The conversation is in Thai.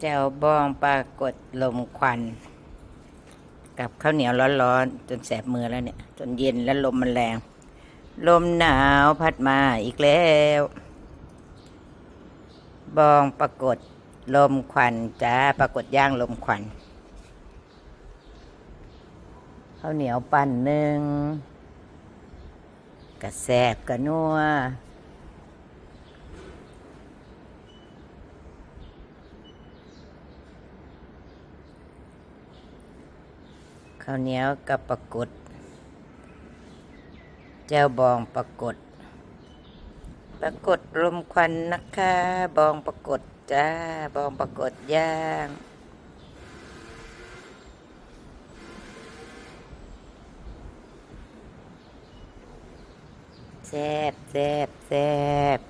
แจวบองปลากดลมควัน กับข้าวเหนียวร้อนๆ จนแสบมือแล้วเนี่ย จนเย็นแล้วลมมันแรง ลมหนาวพัดมาอีกแล้ว บองปรากฏลมควันจ้าปรากฏย่างลมควันข้าวเหนียวปั่นหนึ่งกระแสบกระนัว ข้าวเหนียวกับปรากฏเจ้าบองปรากฏปรากฏลมควันนะคะ บองปรากฏจ้า บองปรากฏย่างแซบแซบแซบ